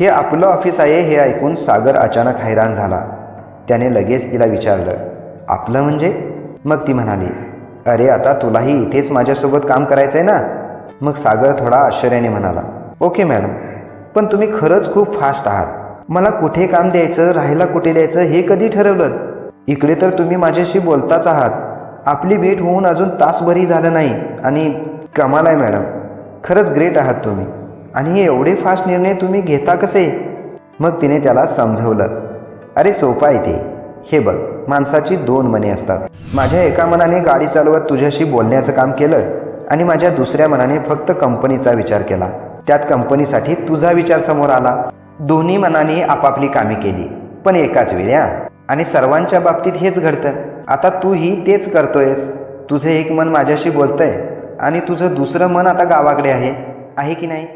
हे आपलं ऑफिस आहे हे ऐकून सागर अचानक हैराण झाला. त्याने लगेच तिला विचारलं आपलं म्हणजे? मग ती म्हणाली अरे आता तुलाही इथेच माझ्यासोबत काम करायचं आहे ना? मग सागर थोडा आश्चर्याने म्हणाला ओके मॅडम पण तुम्ही खरंच खूप फास्ट आहात. मला कुठे काम द्यायचं राहायला कुठे द्यायचं हे कधी ठरवलं इकडे तर तुम्ही माझ्याशी बोलताच आहात. आपली भेट होऊन अजून तासभरही झालं नाही आणि कमाल आहे मॅडम. खरंच ग्रेट आहात तुम्ही. आणि हे एवढे फास्ट निर्णय तुम्ही घेता कसे? मग तिने त्याला समजवलं अरे सोपं आहे ते. हे बघ माणसाची दोन मने असतात. माझ्या एका मनाने गाडी चालवत तुझ्याशी बोलण्याचं काम केलं आणि माझ्या दुसऱ्या मनाने फक्त कंपनीचा विचार केला. त्यात कंपनीसाठी तुझा विचार समोर आला. दोन्ही मनाने आपापली कामे केली पण एकाच वेळी हा. आणि सर्वांच्या बाबतीत हेच घडतं. आता तूही तेच करतोयस. तुझे एक मन माझ्याशी बोलतंय आणि तुझं दुसरं मन आता गावाकडे आहे. आहे की नाही?